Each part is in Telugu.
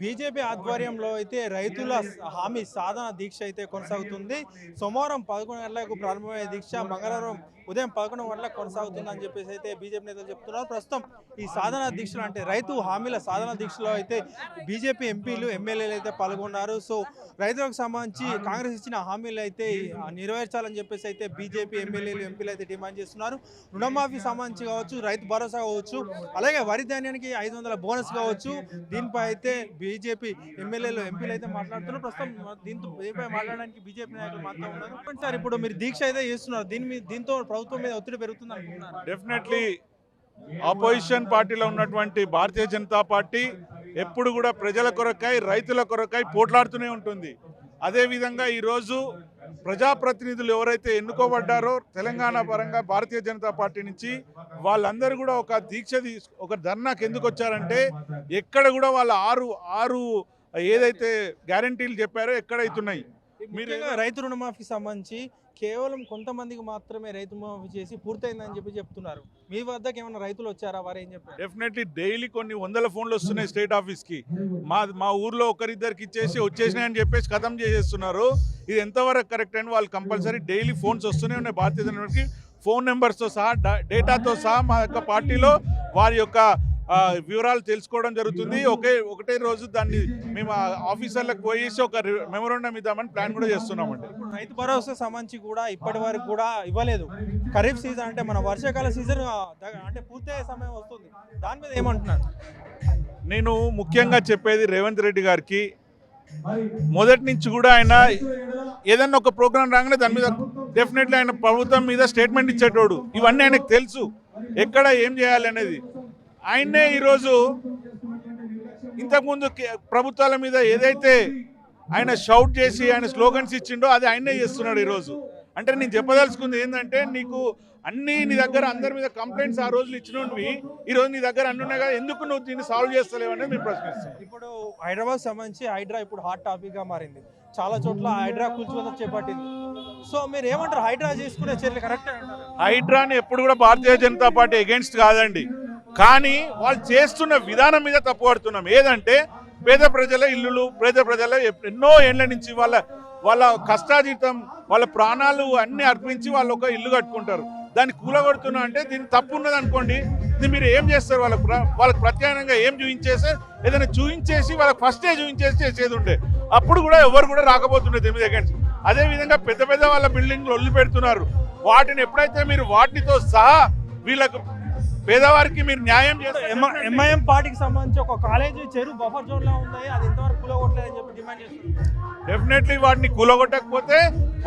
బీజేపీ ఆధ్వర్యంలో అయితే రైతుల హామీ సాధన దీక్ష అయితే కొనసాగుతుంది. సోమవారం పదకొండు గంటలకు ప్రారంభమయ్యే దీక్ష మంగళవారం ఉదయం పదకొండు గంటలకు కొనసాగుతుంది అని చెప్పేసి అయితే బీజేపీ నేతలు చెప్తున్నారు. ప్రస్తుతం ఈ సాధన దీక్షలు అంటే రైతు హామీల సాధన దీక్షలో అయితే బీజేపీ ఎంపీలు ఎమ్మెల్యేలు అయితే పాల్గొన్నారు. సో రైతులకు సంబంధించి కాంగ్రెస్ ఇచ్చిన హామీలు అయితే నెరవేర్చాలని చెప్పేసి అయితే బీజేపీ ఎమ్మెల్యేలు ఎంపీలు అయితే డిమాండ్ చేస్తున్నారు. రుణమాఫీ సంబంధించి కావచ్చు రైతు భరోసా కావచ్చు అలాగే వరి ధాన్యానికి ఐదు వందల బోనస్ కావచ్చు. దీనిపై అయితే బీజేపీ ఎమ్మెల్యేలు ఎంపీలు అయితే మాట్లాడుతున్నారు. ప్రస్తుతం దీంతో దీనిపై మాట్లాడడానికి బీజేపీ నాయకులు మాత్రం ఉన్నారు. సార్ ఇప్పుడు మీరు దీక్ష అయితే చేస్తున్నారు. దీని మీద దీంతో ప్రభుత్వం మీద ఒత్తిడి పెరుగుతుంది అనుకుంటున్నారు? డెఫినెట్లీ ఆపోజిషన్ పార్టీలో ఉన్నటువంటి భారతీయ జనతా పార్టీ ఎప్పుడు కూడా ప్రజల కొరకై రైతుల కొరకై పోట్లాడుతూనే ఉంటుంది. అదేవిధంగా ఈరోజు ప్రజాప్రతినిధులు ఎవరైతే ఎన్నుకోబడ్డారో తెలంగాణ పరంగా భారతీయ జనతా పార్టీ నుంచి వాళ్ళందరూ కూడా ఒక దీక్ష తీసు ఒక ధర్నాకి ఎందుకు వచ్చారంటే ఎక్కడ కూడా వాళ్ళ ఆరు ఆరు ఏదైతే గ్యారంటీలు చెప్పారో ఎక్కడైతున్నాయి? మీరు రైతు రుణమాఫీకి సంబంధించి కేవలం కొంతమందికి మాత్రమే రైతు మాఫీ చేసి పూర్తయిందని చెప్పి చెప్తున్నారు. మీ వద్దకు ఏమైనా రైతులు వచ్చారా? వారు ఏం చెప్పారు? డెఫినెట్లీ డైలీ కొన్ని వందల ఫోన్లు వస్తున్నాయి స్టేట్ ఆఫీస్కి. మా మా ఊర్లో ఒకరిద్దరికి ఇచ్చేసి వచ్చేసినాయని చెప్పేసి కథం చేసేస్తున్నారు. ఇది ఎంతవరకు కరెక్ట్ అని వాళ్ళు కంపల్సరీ డైలీ ఫోన్స్ వస్తూనే ఉన్నాయి భారతీయ జనతాకి ఫోన్ నెంబర్స్తో సహా డేటాతో సహా మా యొక్క పార్టీలో వారి యొక్క వివరాలు తెలుసుకోవడం జరుగుతుంది. ఒకే ఒకటే రోజు దాన్ని మేము ఆఫీసర్లకు పోయేసి ఒక మెమోరండం ఇద్దామని ప్లాన్ కూడా చేస్తున్నామండి. రైతు భరోసా సంబంధించి కూడా ఇప్పటి వరకు కూడా ఇవ్వలేదు. ఖరీఫ్ సీజన్ అంటే మన వర్షాకాల సీజన్ అంటే పూర్తయ్యే సమయం వస్తుంది. దాని మీద ఏమంటున్నారు? నేను ముఖ్యంగా చెప్పేది రేవంత్ రెడ్డి గారికి మొదటి నుంచి కూడా ఆయన ఏదన్నా ఒక ప్రోగ్రామ్ రాగానే దాని మీద డెఫినెట్లీ ఆయన ప్రభుత్వం మీద స్టేట్మెంట్ ఇచ్చేటోడు. ఇవన్నీ ఆయనకు తెలుసు. ఎక్కడ ఏం చేయాలి అనేది ఆయన్నే ఈరోజు ఇంతకుముందు ప్రభుత్వాల మీద ఏదైతే ఆయన షౌట్ చేసి ఆయన స్లోగన్స్ ఇచ్చిండో అది ఆయనే చేస్తున్నాడు ఈరోజు. అంటే నేను చెప్పదలుచుకుంది ఏంటంటే నీకు అన్ని నీ దగ్గర అందరి మీద కంప్లైంట్స్ ఆ రోజులు ఇచ్చినవి ఈ రోజు నీ దగ్గర అన్ని ఉన్నాయి కదా ఎందుకు నువ్వు దీన్ని సాల్వ్ చేస్తలేవు అనేది మేము ప్రశ్నిస్తాం ఇప్పుడు హైదరాబాద్ సంబంధించి హైడ్రా ఇప్పుడు హాట్ టాపిక్గా మారింది. చాలా చోట్ల హైడ్రా కూల్చుకోవడం చేపట్టింది. సో మీరు ఏమంటారు? హైడ్రా చేసుకునే చర్యలు కరెక్ట్ హైడ్రాని ఎప్పుడు కూడా భారతీయ జనతా పార్టీ అగేన్స్ట్ కాదండి. కానీ వాళ్ళు చేస్తున్న విధానం మీద తప్పు పడుతున్నాం ఏదంటే పేద ప్రజల ఇల్లులు పేద ప్రజల ఎన్నో ఏళ్ళ నుంచి వాళ్ళ వాళ్ళ కష్టాజీతం వాళ్ళ ప్రాణాలు అన్ని అర్పించి వాళ్ళు ఒక ఇల్లు కట్టుకుంటారు. దాన్ని కూలగొడుతున్నా అంటే దీన్ని తప్పు ఉన్నది అనుకోండి ఇది మీరు ఏం చేస్తారు? వాళ్ళకి వాళ్ళకి ప్రత్యామ్నాయంగా ఏం చూపించేస్తే ఏదైనా చూపించేసి వాళ్ళకి ఫస్టే చూపించేసి చేసేది ఉండే. అప్పుడు కూడా ఎవరు కూడా రాకపోతుండే తొమ్మిది సెకండ్స్ అదే విధంగా పెద్ద పెద్ద వాళ్ళ బిల్డింగ్లు ఒళ్ళు పెడుతున్నారు వాటిని ఎప్పుడైతే మీరు వాటితో సహా వీళ్ళకు పేదవారికి మీరు న్యాయం చేస్తారు ఎంఐఎం పార్టీకి సంబంధించి ఒక కాలేజీ చెరువు బఫర్ జోన్లో ఉంది అది ఇంతవరకు కూలగొట్టలేదని చెప్పి డిమాండ్ చేస్తున్నారు. డెఫినెట్లీ వాటిని కూలగొట్టకపోతే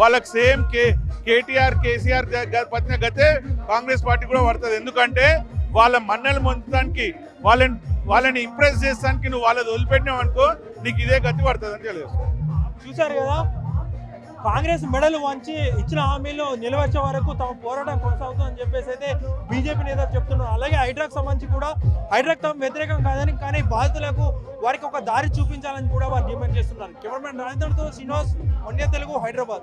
వాళ్ళకి సేమ్ కే కేటీఆర్ కేసీఆర్ పట్టిన గతే కాంగ్రెస్ పార్టీ కూడా పడుతుంది. ఎందుకంటే వాళ్ళ మన్నలు పొందడానికి వాళ్ళని వాళ్ళని ఇంప్రెస్ చేస్తానికి నువ్వు వాళ్ళది వదిలిపెట్టినావు అనుకో నీకు ఇదే గతి పడుతుంది అని తెలియదు చూశారు కదా కాంగ్రెస్ మెడలు వంచి ఇచ్చిన హామీలు నిలవచ్చే వరకు తమ పోరాటం కొనసాగుతుందని చెప్పేసి అయితే బీజేపీ నేతలు చెప్తున్నారు. అలాగే హైడ్రాక్ సంబంధించి కూడా హైడ్రాక్ తమ వ్యతిరేకం కాదని కానీ బాధితులకు వారికి ఒక దారి చూపించాలని కూడా వారు డిమాండ్ చేస్తున్నారు. కెమెరామెన్ రాజేంద్రతో శ్రీనివాస్ వన్య తెలుగు హైదరాబాద్.